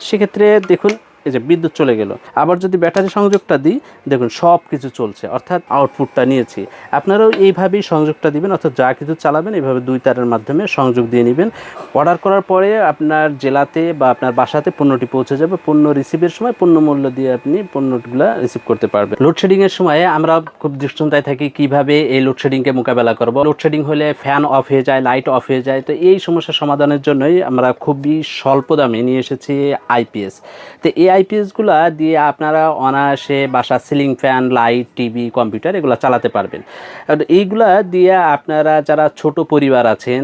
সেক্ষেত্রে দেখুন এই যে বিদ্যুৎ চলে গেল। আবার যদি ব্যাটারি সংযোগটা দিই, দেখুন সব কিছু চলছে, অর্থাৎ আউটপুটটা নিয়েছি। আপনারাও এইভাবেই সংযোগটা দিবেন, অর্থাৎ যা কিছু চালাবেন, এইভাবে দুই তারের মাধ্যমে সংযোগ দিয়ে নেবেন। অর্ডার করার পরে আপনার জেলাতে বা আপনার বাসাতে পণ্যটি পৌঁছে যাবে। পণ্য রিসিভের সময় পণ্য মূল্য দিয়ে আপনি পণ্যগুলো রিসিভ করতে পারবেন। লোডশেডিংয়ের সময় আমরা খুব দুশ্চিন্তায় থাকি কীভাবে এই লোডশেডিংকে মোকাবেলা করব। লোডশেডিং হলে ফ্যান অফ হয়ে যায় লাইট অফ হয়ে যায়। তো এই সমস্যা সমাধানের জন্যই আমরা খুবই স্বল্প দামে নিয়ে এসেছি আইপিএস তো এই আইপিএসগুলো দিয়ে আপনারা অনায়াসে বাসা ceiling fan light TV computer এগুলো চালাতে পারবেন। এইগুলা দিয়ে আপনারা যারা ছোট পরিবার আছেন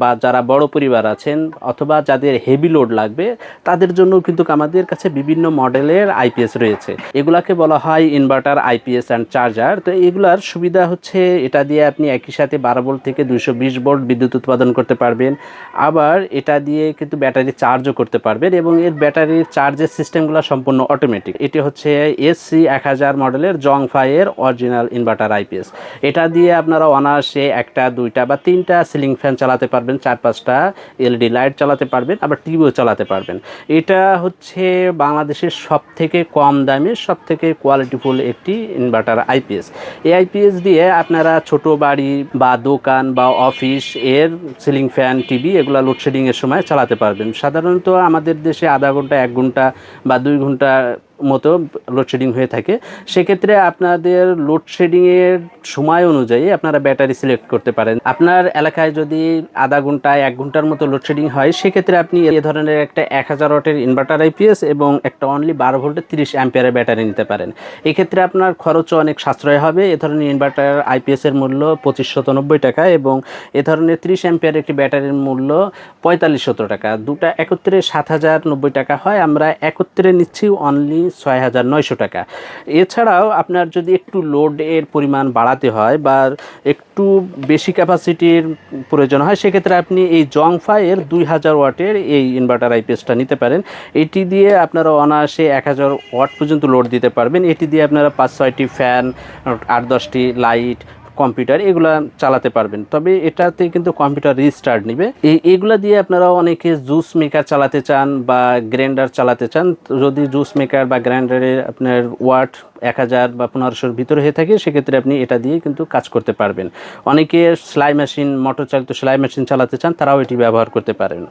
বা যারা বড় পরিবার আছেন, অথবা যাদের হেভি লোড লাগবে, তাদের জন্য কিন্তু আমাদের কাছে বিভিন্ন মডেলের আইপিএস রয়েছে। এগুলাকে বলা হয় ইনভার্টার আইপিএস অ্যান্ড চার্জার তো এগুলার সুবিধা হচ্ছে, এটা দিয়ে আপনি একই সাথে বারো ভোল্ট থেকে দুইশো বিশ ভোল্ট বিদ্যুৎ উৎপাদন করতে পারবেন। আবার এটা দিয়ে কিন্তু ব্যাটারি চার্জও করতে পারবেন এবং এর ব্যাটারির চার্জের সিস্টেমগুলো সম্পূর্ণ অটোমেটিক এটি হচ্ছে এসসি এক হাজার মডেলের জং ফাইয়ের অরিজিনাল ইনভার্টার আইপিএস এটা দিয়ে আপনারা অনায়াসে একটা, দুইটা বা তিনটা সিলিং ফ্যান চালাতে পারবেন চার পাঁচটা এলইডি লাইট চালাতে পারবেন, আবার টিভিও চালাতে পারবেন। এটা হচ্ছে বাংলাদেশের সব থেকে কম দামে সব থেকে কোয়ালিটিফুল একটি ইনভার্টার আইপিএস এই আইপিএস দিয়ে আপনারা ছোট বাড়ি বা দোকান বা অফিস এর সিলিং ফ্যান টিভি এগুলো লোডশেডিংয়ের সময় চালাতে পারবেন। সাধারণত আমাদের দেশে আধা ঘণ্টা, এক ঘণ্টা বা দুই ঘণ্টা মতো লোডশেডিং হয়ে থাকে, সেক্ষেত্রে আপনাদের লোডশেডিংয়ের সময় অনুযায়ী আপনারা ব্যাটারি সিলেক্ট করতে পারেন। আপনার এলাকায় যদি আধা ঘণ্টা এক ঘণ্টার মতো লোডশেডিং হয়, সেক্ষেত্রে আপনি এ ধরনের একটা এক হাজার ওয়াটের ইনভার্টার আইপিএস এবং একটা অনলি বারো ভোল্টের তিরিশ অ্যাম্পিয়ারের ব্যাটারি নিতে পারেন। এক্ষেত্রে আপনার খরচও অনেক সাশ্রয় হবে। এ ধরনের ইনভার্টার আইপিএসের মূল্য পঁচিশশত নব্বই টাকা এবং এ ধরনের তিরিশ অ্যাম্পিয়ার একটি ব্যাটারির মূল্য পঁয়তাল্লিশশত টাকা। দুটা একত্রে সাত হাজার নব্বই টাকা হয়। আমরা একত্রে নিচ্ছি অনলি ছয় হাজার নয়শো টাকা। এছাড়াও আপনার যদি একটু লোডের পরিমাণ বাড়াতে হয় বা একটু বেশি ক্যাপাসিটির প্রয়োজন হয়, সেক্ষেত্রে আপনি এই জংফাইয়ের দুই হাজার ওয়াটের এই ইনভার্টার আইপিএসটা নিতে পারেন। এটি দিয়ে আপনারা অনায়াসে এক হাজার ওয়াট পর্যন্ত লোড দিতে পারবেন। এটি দিয়ে আপনারা পাঁচ, ছয়টি ফ্যান আট, দশটি লাইট কম্পিউটার এগুলা চালাতে পারবেন। তবে এটাতে কিন্তু কম্পিউটার রিস্টার্ট নিবে। এগুলা দিয়ে আপনারা অনেকে জুস মেকার চালাতে চান বা গ্রাইন্ডার চালাতে চান। যদি জুস মেকার বা গ্রাইন্ডারে আপনার ওয়াট এক হাজার বা পনেরোশোর ভিতরে হয়ে থাকে, সেক্ষেত্রে আপনি এটা দিয়ে কিন্তু কাজ করতে পারবেন। অনেকে সেলাই মেশিন মোটর চালিত সেলাই মেশিন চালাতে চান, তারাও এটি ব্যবহার করতে পারেন।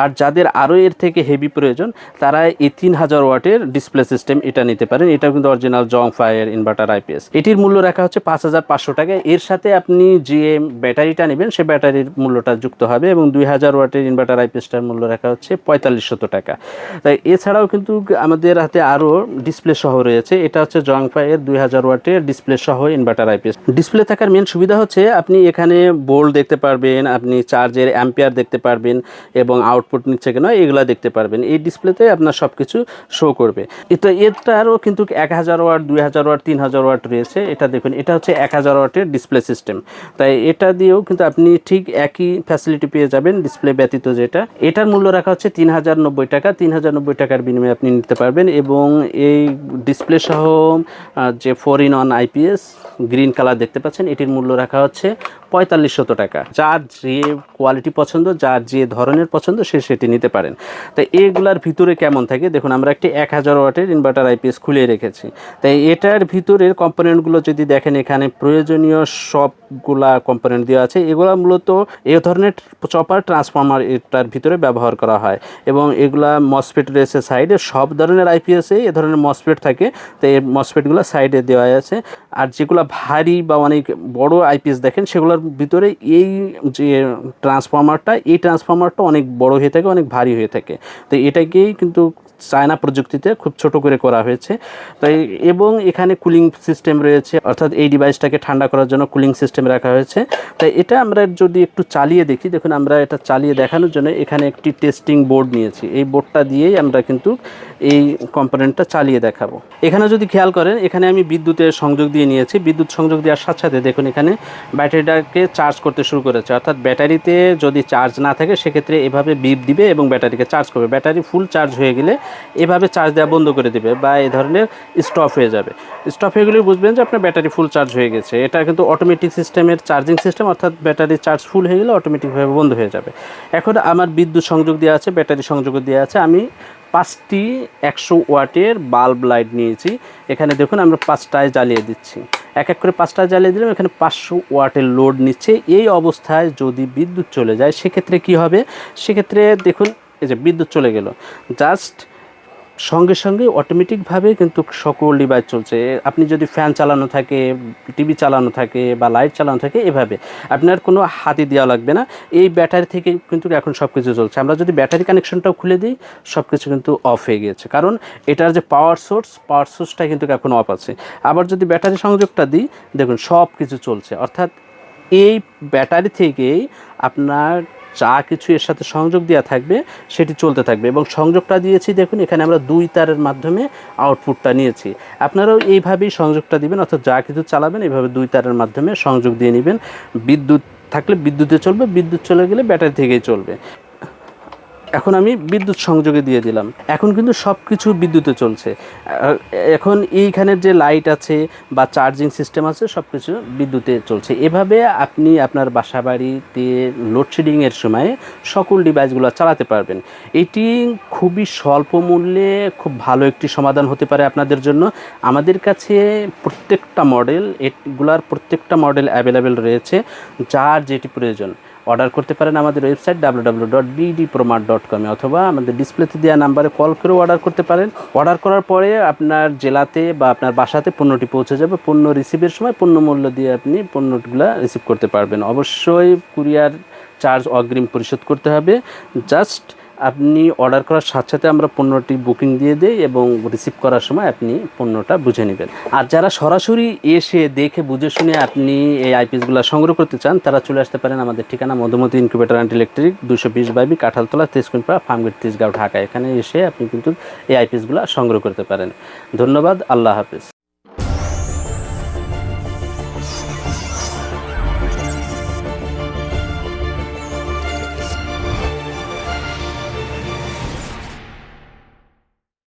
আর যাদের আরও এর থেকে হেভি প্রয়োজন, তারা এই তিন হাজার ওয়াটের ডিসপ্লে সিস্টেম এটা নিতে পারেন। এটাও কিন্তু অরিজিনাল জং ফায়ার ইনভার্টার আইপিএস এটির মূল্য রাখা হচ্ছে পাঁচ হাজার পাঁচশো টাকা। এর সাথে আপনি যে ব্যাটারিটা নেবেন, সে ব্যাটারির মূল্যটা যুক্ত হবে এবং দুই হাজার ওয়াটের ইনভার্টার আইপিএসটার মূল্য রাখা হচ্ছে পঁয়তাল্লিশশত টাকা। তাই এছাড়াও কিন্তু আমাদের হাতে আরও ডিসপ্লে সহ রয়েছে। এটা হচ্ছে জংফাইয়ের দুই হাজার ওয়াটের ডিসপ্লে সহ ইনভার্টার আইপিএস ডিসপ্লে থাকার মেন সুবিধা হচ্ছে আপনি এখানে বোল্ড দেখতে পারবেন, আপনি চার্জের অ্যাম্পিয়ার দেখতে পারবেন এবং আউটপুট নিচ্ছে কিনা এগুলো দেখতে পারবেন। এই ডিসপ্লেতে আপনার সব কিছু শো করবে। এটা, এটারও কিন্তু এক হাজার ওয়াট, দুই হাজার ওয়াট, তিন হাজার ওয়াট রয়েছে। এটা দেখুন, এটা হচ্ছে এক হাজার ওয়াটের ডিসপ্লে সিস্টেম তাই এটা দিয়েও কিন্তু আপনি ঠিক একই ফ্যাসিলিটি পেয়ে যাবেন ডিসপ্লে ব্যতীত যেটা। এটার মূল্য রাখা হচ্ছে তিন হাজার নব্বই টাকা। তিন হাজার নব্বই টাকার বিনিময়ে আপনি নিতে পারবেন এবং এই ডিসপ্লে সহ যে four in one IPS green colour দেখতে পাচ্ছেন এটির মূল্য রাখা হচ্ছে পঁয়তাল্লিশশত টাকা। যার যে কোয়ালিটি পছন্দ, যার যে ধরনের পছন্দ, সে সেটি নিতে পারেন। তাই এগুলার ভিতরে কেমন থাকে? দেখুন, আমরা একটি এক হাজার ওয়াটের ইনভার্টার আইপিএস খুলে রেখেছি। তাই এটার ভিতরের কম্পোনেন্টগুলো যদি দেখেন, এখানে প্রয়োজনীয় সবগুলা কম্পোনেন্ট দেওয়া আছে। এগুলা মূলত এ ধরনের চপার ট্রান্সফর্মার এটার ভিতরে ব্যবহার করা হয়। এবং এগুলা মসফেট রয়েছে সাইডে সব ধরনের আইপিএসে এ ধরনের মসফেট থাকে। তো এই মসফেটগুলো সাইডে দেওয়া আছে। আর যেগুলো ভারী বা অনেক বড় আইপিএস দেখেন, সেগুলোর ভিতরে এই যে ট্রান্সফর্মারটা এই ট্রান্সফর্মারটা অনেক বড় হয়ে থাকে, অনেক ভারী হয়ে থাকে। তো এটাকেই কিন্তু চায়না প্রযুক্তিতে খুব ছোট করে করা হয়েছে। তাই এবং এখানে কুলিং সিস্টেম রয়েছে, অর্থাৎ এই ডিভাইসটাকে ঠান্ডা করার জন্য কুলিং সিস্টেম রাখা হয়েছে। তাই এটা আমরা যদি একটু চালিয়ে দেখি, দেখুন আমরা এটা চালিয়ে দেখানোর জন্য এখানে একটি টেস্টিং বোর্ড নিয়েছি। এই বোর্ডটা দিয়েই আমরা কিন্তু এই কম্পোনেন্টটা চালিয়ে দেখাবো। এখানে যদি খেয়াল করেন, এখানে আমি বিদ্যুতের সংযোগ দিয়ে নিয়েছি। বিদ্যুৎ সংযোগ দেওয়ার সাথে সাথে দেখুন, এখানে ব্যাটারিটাকে চার্জ করতে শুরু করেছে। অর্থাৎ ব্যাটারিতে যদি চার্জ না থাকে, সেক্ষেত্রে এভাবে বিপ দিবে এবং ব্যাটারিকে চার্জ করবে। ব্যাটারি ফুল চার্জ হয়ে গেলে এভাবে চার্জ দেওয়া বন্ধ করে দিবে বা এই ধরনের স্টপ হয়ে যাবে। স্টপ হয়ে গেলে বুঝবেন যে আপনার ব্যাটারি ফুল চার্জ হয়ে গেছে। এটা কিন্তু অটোমেটিক সিস্টেমের চার্জিং সিস্টেম অর্থাৎ ব্যাটারি চার্জ ফুল হয়ে গেলে অটোমেটিকভাবে বন্ধ হয়ে যাবে। এখন আমার বিদ্যুৎ সংযোগ দেওয়া আছে, ব্যাটারি সংযোগ দেওয়া আছে। আমি পাঁচটি একশো ওয়াটের বাল্ব লাইট নিয়েছি। এখানে দেখুন আমরা পাঁচটায় জ্বালিয়ে দিচ্ছি। এক এক করে পাঁচটায় জ্বালিয়ে দিলাম, এখানে পাঁচশো ওয়াটের লোড নিচ্ছে। এই অবস্থায় যদি বিদ্যুৎ চলে যায়, সেক্ষেত্রে কি হবে? সেক্ষেত্রে দেখুন, এই যে বিদ্যুৎ চলে গেল। জাস্ট সঙ্গে সঙ্গে অটোমেটিকভাবে কিন্তু সকল ডিভাইস চলছে। আপনি যদি ফ্যান চালানো থাকে টিভি চালানো থাকে বা লাইট চালানো থাকে, এভাবে। আপনার কোনো হাতি দেওয়া লাগবে না। এই ব্যাটারি থেকে কিন্তু এখন সব কিছু চলছে। আমরা যদি ব্যাটারি কানেকশনটাও খুলে দিই সব কিছু কিন্তু অফ হয়ে গিয়েছে। কারণ এটার যে পাওয়ার সোর্স পাওয়ার সোর্সটা কিন্তু এখন অফ আছে। আবার যদি ব্যাটারি সংযোগটা দিই, দেখুন সব কিছু চলছে। অর্থাৎ এই ব্যাটারি থেকেই আপনার যা কিছু এর সাথে সংযোগ দেওয়া থাকবে, সেটি চলতে থাকবে। এবং সংযোগটা দিয়েছি, দেখুন, এখানে আমরা দুই তারের মাধ্যমে আউটপুটটা নিয়েছি। আপনারাও এইভাবেই সংযোগটা দিবেন, অর্থাৎ যা কিছু চালাবেন, এইভাবে দুই তারের মাধ্যমে সংযোগ দিয়ে নেবেন। বিদ্যুৎ থাকলে বিদ্যুতে চলবে, বিদ্যুৎ চলে গেলে ব্যাটারি থেকেই চলবে। এখন আমি বিদ্যুৎ সংযোগে দিয়ে দিলাম। এখন কিন্তু সব কিছু বিদ্যুতে চলছে। এখন এইখানের যে লাইট আছে বা চার্জিং সিস্টেম আছে সব কিছু বিদ্যুতে চলছে। এভাবে আপনি আপনার বাসা বাড়িতে লোডশেডিংয়ের সময় সকল ডিভাইসগুলো চালাতে পারবেন। এটি খুবই স্বল্প মূল্যে খুব ভালো একটি সমাধান হতে পারে আপনাদের জন্য। আমাদের কাছে প্রত্যেকটা মডেল এগুলার প্রত্যেকটা মডেল অ্যাভেলেবেল রয়েছে, যার যেটি প্রয়োজন। অর্ডার করতে পারেন আমাদের website W W dot BD প্রমার dot কমে অথবা আমাদের ডিসপ্লেতে দেওয়া নাম্বারে কল করেও অর্ডার করতে পারেন। অর্ডার করার পরে আপনার জেলাতে বা আপনার বাসাতে পণ্যটি পৌঁছে যাবে। পণ্য রিসিভের সময় পণ্য মূল্য দিয়ে আপনি পণ্যগুলো রিসিভ করতে পারবেন। অবশ্যই কুরিয়ার চার্জ অগ্রিম পরিশোধ করতে হবে। জাস্ট আপনি অর্ডার করার সাথে সাথে আমরা পণ্যটি বুকিং দিয়ে দিই এবং রিসিভ করার সময় আপনি পণ্যটা বুঝে নেবেন। আর যারা সরাসরি এসে দেখে, বুঝে শুনে আপনি এই আইপিএসগুলো সংগ্রহ করতে চান, তারা চলে আসতে পারেন আমাদের ঠিকানা মধুমতি ইনকিউবেটার অ্যান্ড ইলেকট্রিক দুশো বিশ বাইবি কাঁঠালতলা তেজকুনপাড়া ফার্মগেট, তেজগাঁও, ঢাকা। এখানে এসে আপনি কিন্তু এই আইপিএসগুলো সংগ্রহ করতে পারেন। ধন্যবাদ, আল্লাহ হাফিজ।